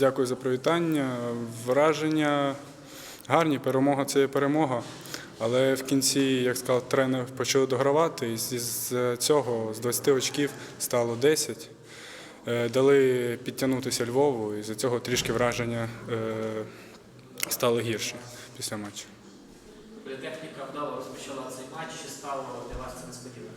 Дякую за привітання. Враження гарні, перемога це є перемога. Але в кінці, як сказав тренер, почали догравати, і з- цього з 20 очків стало 10. Е, Дали підтягнутися Львову, і з цього трішки враження е, стало гірше після матчу. Політехніка вдало розпочала цей матч. Чи стало для вас це несподівано?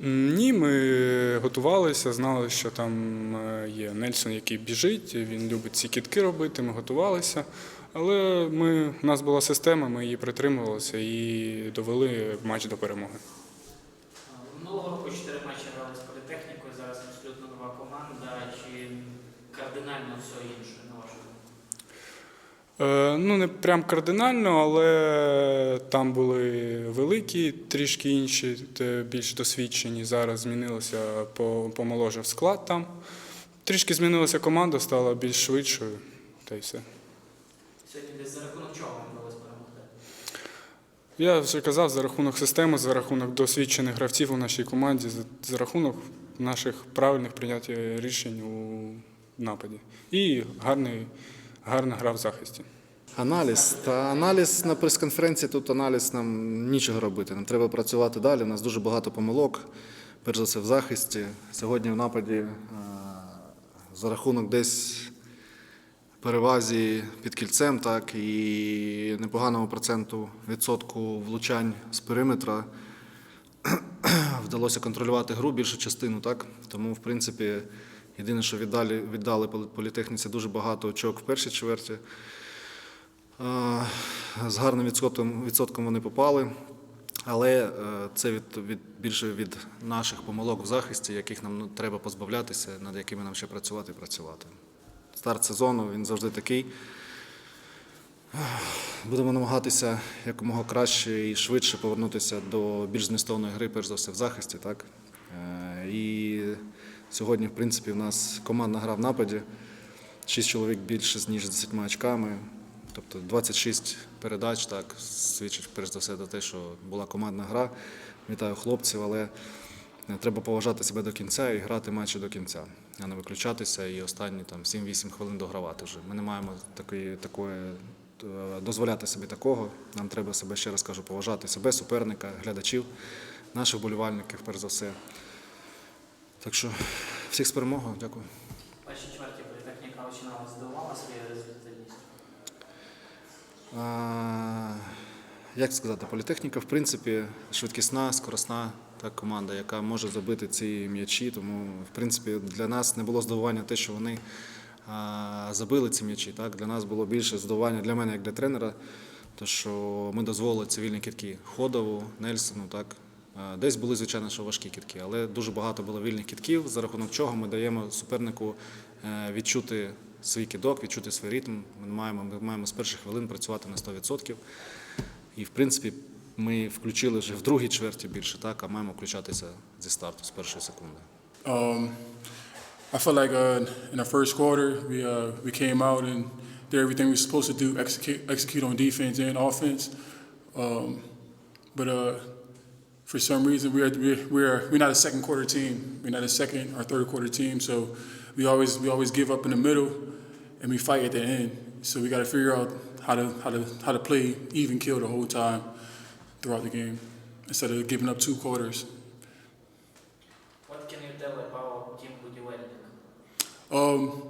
Ні, ми готувалися, знали, що там е, є Нельсон, який біжить, він любить ці кітки робити, ми готувалися. Але ми, у нас була система, ми її притримувалися і довели матч до перемоги. Минулого року чотири матчі грали з політехнікою. Зараз абсолютно нова команда. Чи кардинально все інше на вашу думку? Е, Ну, не прям кардинально, але там були великі, трішки інші, більш досвідчені. Зараз змінилося, по- помоложив склад там. Трішки змінилася команда, стала більш швидшою, та й все. Сьогодні десь за рахунок чого вдалося перемогти? Я вже казав, за рахунок системи, за рахунок досвідчених гравців у нашій команді, за, за рахунок наших правильних прийняття рішень у нападі. І гарний, гарна гра в захисті. Аналіз. Та аналіз на прес-конференції тут аналіз нам нічого робити. Нам треба працювати далі. У нас дуже багато помилок, перш за все в захисті. Сьогодні в нападі е, за рахунок десь перевазі під кільцем, так і непоганому проценту відсотку влучань з периметра вдалося контролювати гру більшу частину, так тому в принципі. Єдине, що віддали, віддали політехніці дуже багато очок в першій чверті. З гарним відсотком, відсотком вони попали, але е, це від, від, більше від наших помилок в захисті, яких нам ну, треба позбавлятися, над якими нам ще працювати і працювати. Старт сезону він завжди такий. Будемо намагатися якомога краще і швидше повернутися до більш змістовної гри, перш за все, в захисті. Так? Е, І сьогодні, в принципі, в нас командна гра в нападі. Шість чоловік більше ніж з 10 очками. Тобто 26 передач так, свідчить перш за все до те, що була командна гра. Вітаю хлопців, але е, треба поважати себе до кінця і грати матчі до кінця, а не виключатися і останні там 7-8 хвилин догравати вже. Ми не маємо такої, такої, е, дозволяти собі такого. Нам треба себе, ще раз кажу, поважати себе, суперника, глядачів, наших болівальників, перш за все. Так що всіх з перемогою, дякую. В першій чверті політехніка починала здивувала своєю результативністю. Як сказати, політехніка, в принципі, швидкісна, скоросна так, команда, яка може забити ці м'ячі. Тому, в принципі, для нас не було здивування те, що вони а, забили ці м'ячі. Так? Для нас було більше здивування для мене, як для тренера, то що ми дозволили цивільні кітки Ходову, Нельсону. Так? А, Десь були, звичайно, що важкі кітки, але дуже багато було вільних кітків, за рахунок чого ми даємо супернику е, відчути свій кидок, відчути свій ритм. Ми маємо, ми маємо з перших хвилин працювати на 100%. І, в принципі, ми включили вже в другій чверті більше, так, а маємо включатися зі старту, з першої секунди. Um, I felt like uh, in the first quarter we uh, we came out and did everything we were supposed to do, execute execute on defense and offense. Um, but uh, for some reason we're we're we're not a second quarter team. We're not a second or third quarter team. So we always we always give up in the middle, and we fight at the end. So we got to figure out how to how to how to play even kill the whole time throughout the game instead of giving up two quarters. What can you tell about Team Um,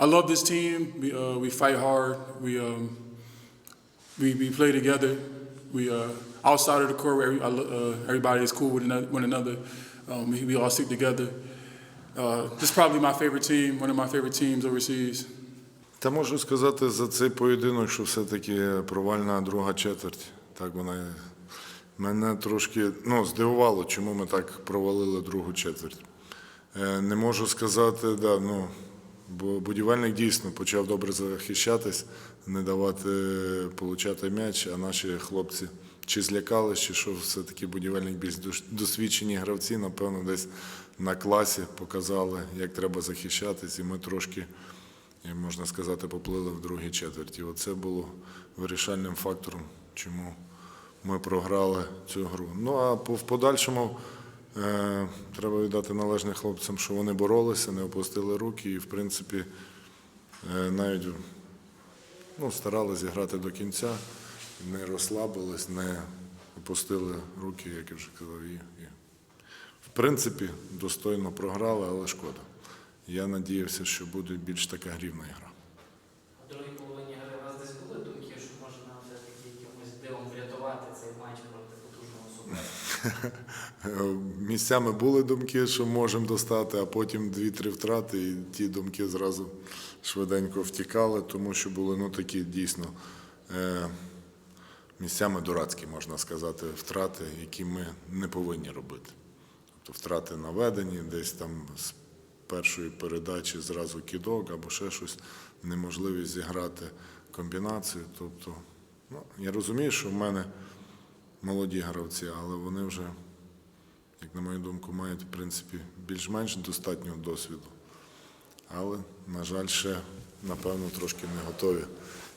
I love this team. We uh, we fight hard. We um, we we play together. We uh outside of the court, where uh, everybody is cool with one another. Um, we, all stick together. Uh, this is probably my favorite team. One of my favorite teams overseas. Та можу сказати за цей поєдинок, що все-таки провальна друга четверть. Так вона мене трошки ну, здивувало, чому ми так провалили другу четверть. Е, Не можу сказати, да, ну, бо будівельник дійсно почав добре захищатись, не давати получати м'яч, а наші хлопці чи злякались, чи що все-таки будівельник більш дос- досвідчені гравці, напевно, десь на класі показали, як треба захищатись, і ми трошки можна сказати, поплили в другій четверті. Оце було вирішальним фактором, чому ми програли цю гру. Ну а в подальшому е, треба віддати належне хлопцям, що вони боролися, не опустили руки, і в принципі е, навіть ну, старалися грати до кінця, не розслабились, не опустили руки, як я вже казав. І, і. В принципі, достойно програли, але шкода. Я надіявся, що буде більш така грівна гра. В другій половині гри у вас десь були думки, що можна все-таки якимось дивом врятувати цей матч проти потужного суперника? Місцями були думки, що можемо достати, а потім дві-три втрати, і ті думки зразу швиденько втікали, тому що були ну, такі дійсно е, місцями дурацькі, можна сказати, втрати, які ми не повинні робити. Тобто втрати наведені, десь там з першої передачі зразу кідок або ще щось, неможливість зіграти комбінацію. Тобто, ну, я розумію, що в мене молоді гравці, але вони вже як на мою думку, мають в принципі більш-менш достатньо досвіду. Але, на жаль, ще, напевно, трошки не готові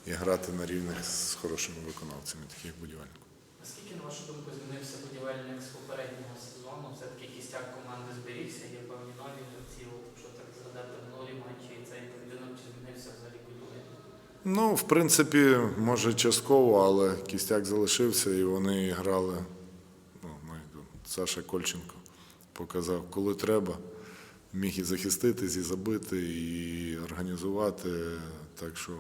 і грати на рівних з хорошими виконавцями, таких будівельників. Наскільки, на вашу думку, змінився будівельник з попереднього сезону? Все-таки кістяк команди зберігся, є певні нові гравці, якщо так згадати минулі матчі, і цей поєдинок чи змінився взагалі будівельник? Ну, в принципі, може частково, але кістяк залишився і вони грали. Ну, Саша Кольченко показав, коли треба, міг і захиститись, і забити, і організувати. Так що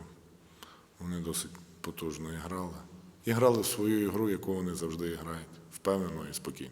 вони досить потужно і грали. І грали в свою ігру, яку вони завжди грають, впевнено і спокійно.